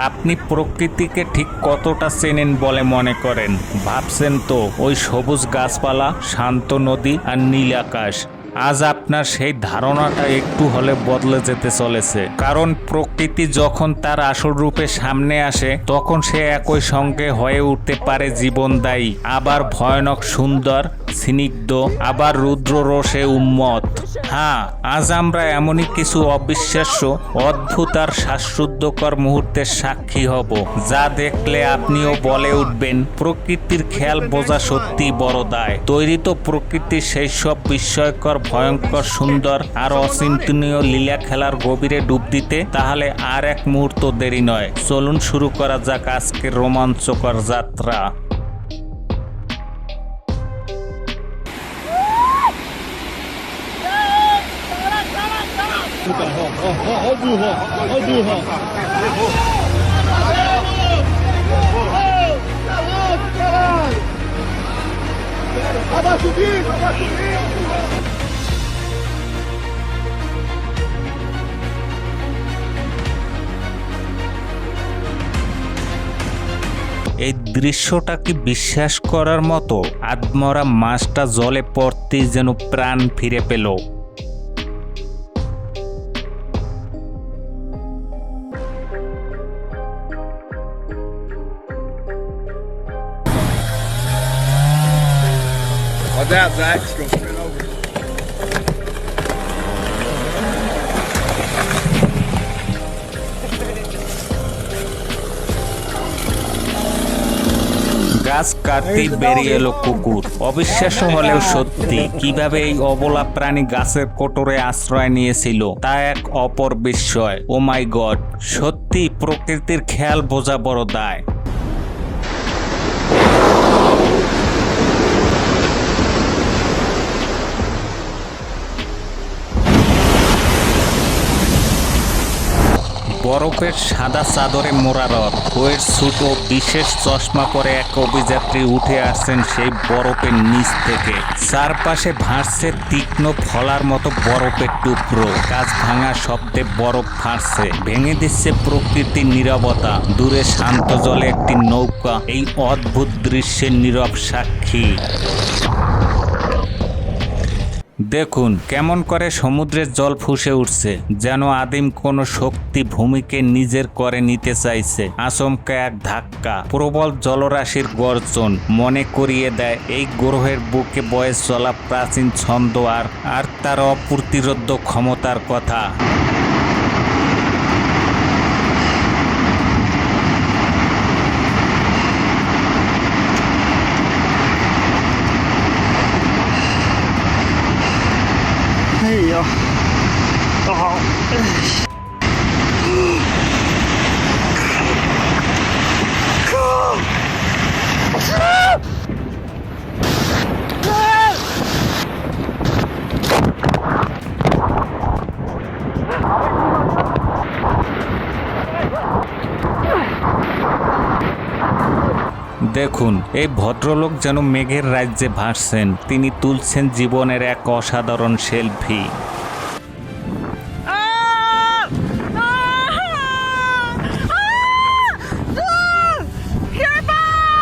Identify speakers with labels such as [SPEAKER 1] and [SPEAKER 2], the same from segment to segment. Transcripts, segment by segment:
[SPEAKER 1] আপনি প্রকৃতিকে ঠিক কতটা চেনেন বলে মনে করেন? ভাবছেন তো, ওই সবুজ গাছপালা, শান্ত নদী আর নীল আকাশ। আজ আপনার সেই ধারণাটা একটু হলে বদলে যেতে চলেছে। কারণ প্রকৃতি যখন তার আসল রূপে সামনে আসে, তখন সে একই সঙ্গে হয়ে উঠতে পারে জীবনদায়ী, আবার ভয়ানক সুন্দর স্নিগ্ধ, আবার রুদ্র রসে উন্মত হ্যাঁ আজ আমরা এমনই কিছু অবিশ্বাস্য, অদ্ভুত আর শ্বাসরুদ্ধকর মুহূর্তের সাক্ষী হব, যা দেখলে আপনিও বলে উঠবেন, প্রকৃতির খেয়াল বোঝা সত্যি বড় দায়। তৈরি তো প্রকৃতির সেই সব বিস্ময়কর, ভয়ঙ্কর, সুন্দর আর অচিন্তনীয় লীলা খেলার গভীরে ডুব দিতে, তাহলে আর এক মুহূর্ত দেরি নয়। চলুন শুরু করা যাক আজকের রোমাঞ্চকর যাত্রা।
[SPEAKER 2] Abaixa o vidro, abaixa o vidro!
[SPEAKER 1] এই দৃশ্যটা কি বিশ্বাস করার মতো আদমরা মাছটা জলে পড়তেই যেন প্রাণ ফিরে পেল।
[SPEAKER 2] Olha that, Zach. Go straight over.
[SPEAKER 1] গাছ কাটতেই বেরিয়ে এলো কুকুর অবিশ্বাস্য হলেও সত্যি কীভাবে এই অবলা প্রাণী গাছের কোটরে আশ্রয় নিয়েছিল তা এক অপর বিস্ময় ও মাই গড সত্যি প্রকৃতির খেয়াল বোঝা বড় দায় বরফের সাদা চাদরে মোড়া রথ ও বিশেষ চশমা পরে এক অভিযাত্রী উঠে আসছেন সেই বরফের নিচ থেকে। চারপাশে ভাসছে তীক্ষ্ণ ফলার মতো বরফের টুকরো। গাছ ভাঙা শব্দে বরফ ফাঁসছে ভেঙে দিচ্ছে প্রকৃতির নীরবতা। দূরে শান্ত জলে একটি নৌকা। এই অদ্ভুত দৃশ্যের নীরব সাক্ষী। দেখুন, কেমন করে সমুদ্রের জল ফুসে উঠছে, যেন আদিম কোনো শক্তি ভূমিকে নিজের করে নিতে চাইছে। আচমকা এক ধাক্কা, প্রবল জলরাশির গর্জন মনে করিয়ে দেয়, এই গ্রহের বুকে বয়স চলা প্রাচীন ছন্দ আর আর তার অপ্রতিরোধ ক্ষমতার কথা। দেখুন এই ভদ্রলোক যেন মেঘের রাজ্যে ভাসছেন। তিনি তুলছেন জীবনের এক অসাধারণ সেলফি।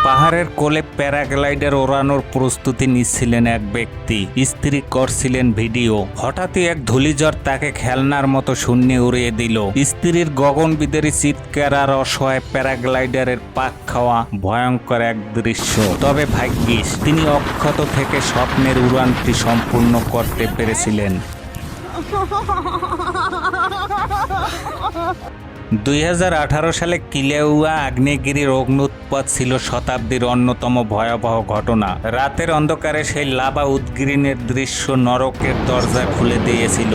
[SPEAKER 1] পাহাড়ের কোলে প্যারাগ্লাইডার ওড়ানোর প্রস্তুতি নিচ্ছিলেন এক ব্যক্তি। স্ত্রী করছিলেন ভিডিও। হঠাৎই এক ধূলিঝড় তাকে খেলনার মতো শূন্যে উড়িয়ে দিল। স্ত্রীর গগনবিদারী চিৎকার আর অসহায় প্যারাগ্লাইডারের পাক খাওয়া ভয়ঙ্কর এক দৃশ্য। তবে ভাগ্যিস, তিনি অক্ষত থেকে স্বপ্নের উড়ানটি সম্পূর্ণ করতে পেরেছিলেন। দুই হাজার আঠারো সালে কিলেউয়া আগ্নেয়গিরির অগ্নুৎপাত ছিল শতাব্দীর অন্যতম ভয়াবহ ঘটনা। রাতের অন্ধকারে সেই লাভা উদ্গিরণের দৃশ্য নরকের দরজা খুলে দিয়েছিল।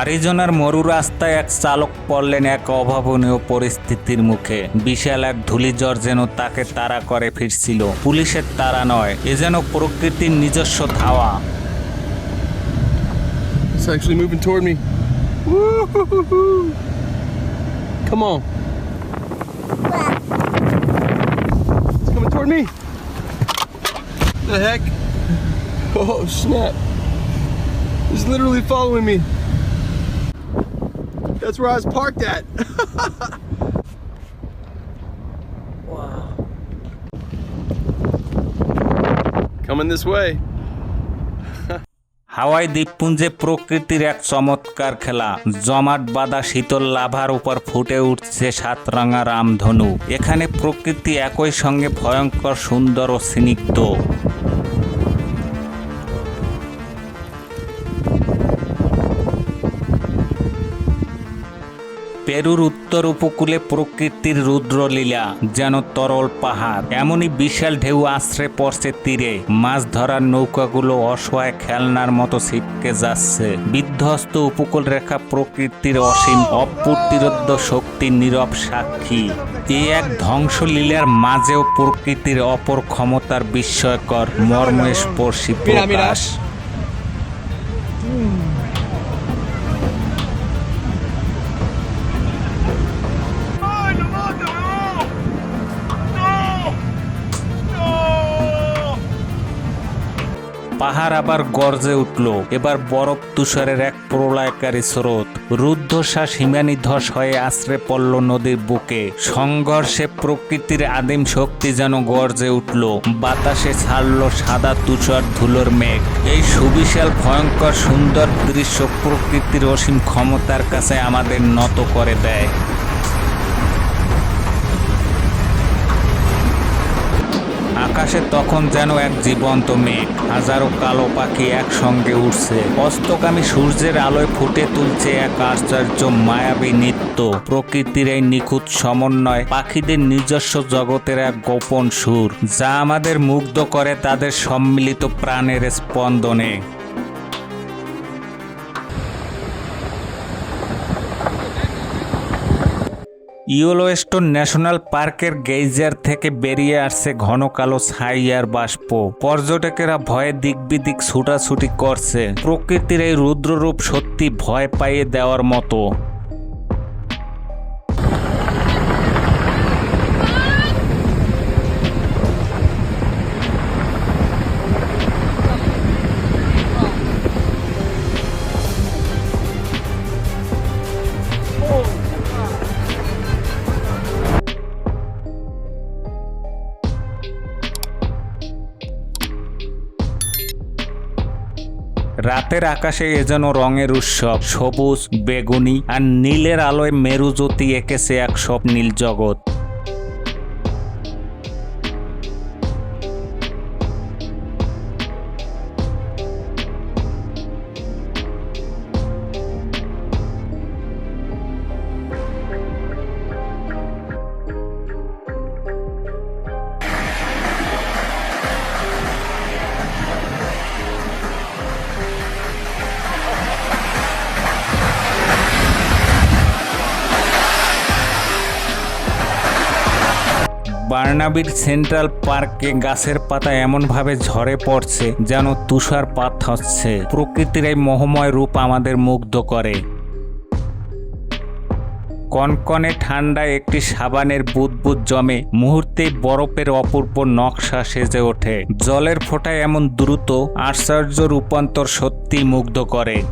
[SPEAKER 1] আরিজোনার মরু রাস্তায় এক চালক পড়লেন এক অভাবনীয় পরিস্থিতির মুখে। বিশাল এক ধুলিঝর যেন তাকে তাড়া করে ফিরছিল। পুলিশের তারা নয়, এ যেন প্রকৃতির নিজস্ব ধাওয়া।
[SPEAKER 2] The? Oh snap. It's literally following me. That's where I was parked at. wow. Coming this way.
[SPEAKER 1] হাওয়াই দ্বীপপুঞ্জে প্রকৃতির এক চমৎকার খেলা জমাট বাঁধা শীতল লাভার উপর ফুটে উঠছে সাতরাঙা রামধনু এখানে প্রকৃতি একই সঙ্গে ভয়ঙ্কর, সুন্দর ও স্নিগ্ধ পেরুর উত্তর উপকূলে প্রকৃতির রুদ্রলীলা যেন তরল পাহাড়। এমনই বিশাল ঢেউ আশ্রে পড়ছে তীরে। মাছ ধরার নৌকাগুলো অসহায় খেলনার মতো ছিটকে যাচ্ছে। বিধ্বস্ত উপকূল রেখা প্রকৃতির অসীম অপ্রতিরোধ শক্তির নীরব সাক্ষী। এ এক ধ্বংসলীলার মাঝেও প্রকৃতির অপর ক্ষমতার বিস্ময়কর মর্মস্পর্শী. প্রকাশ। পাহাড় আবার গর্জে উঠল। এবার বরফ তুষারের এক প্রলয়কারী স্রোত। রুদ্ধশ্বাস হিমানি ধস হয়ে আশ্রে পড়ল নদীর বুকে। সংঘর্ষে প্রকৃতির আদিম শক্তি যেন গর্জে উঠল। বাতাসে ছাড়ল সাদা তুষার ধুলোর মেঘ। এই সুবিশাল, ভয়ঙ্কর, সুন্দর দৃশ্য প্রকৃতির অসীম ক্ষমতার কাছে আমাদের নত করে দেয়। আকাশে তখন যেন এক জীবন্ত মেঘ। হাজারো কালো পাখি একসঙ্গে উঠছে অস্তকামী সূর্যের আলোয় ফুটে তুলছে এক আশ্চর্য, মায়াবী নৃত্য। প্রকৃতির এই নিখুঁত সমন্বয় পাখিদের নিজস্ব জগতের এক গোপন সুর, যা আমাদের মুগ্ধ করে তাদের সম্মিলিত প্রাণের স্পন্দনে। ইয়োলোস্টোন ন্যাশনাল পার্কের গেইজার থেকে বেরিয়ে আসছে ঘন কালো ছাইয়ার বাষ্প। পর্যটকেরা ভয়ে দিক বিদিক ছুটাছুটি করছে। প্রকৃতির এই রুদ্ররূপ সত্যি ভয় পাইয়ে দেওয়ার মতো। রাতের আকাশে এ যেন রঙের উৎসব, সবুজ, বেগুনি আর নীলের আলোয় মেরুজ্যোতি এঁকেছে এক সব নীল জগৎ। বার্নাবির সেন্ট্রাল পার্কে গাছের পাতা এমনভাবে ঝরে পড়ছে যেন তুষারপাত হচ্ছে প্রকৃতির এই মোহময় রূপ আমাদের মুগ্ধ করে। কনকনে ঠান্ডায় একটি সাবানের বুদবুদ জমে মুহূর্তে বরফের অপূর্ব নকশা সেজে ওঠে। জলের ফোঁটায় এমন দ্রুত, আশ্চর্য রূপান্তর সত্যি মুগ্ধ করে।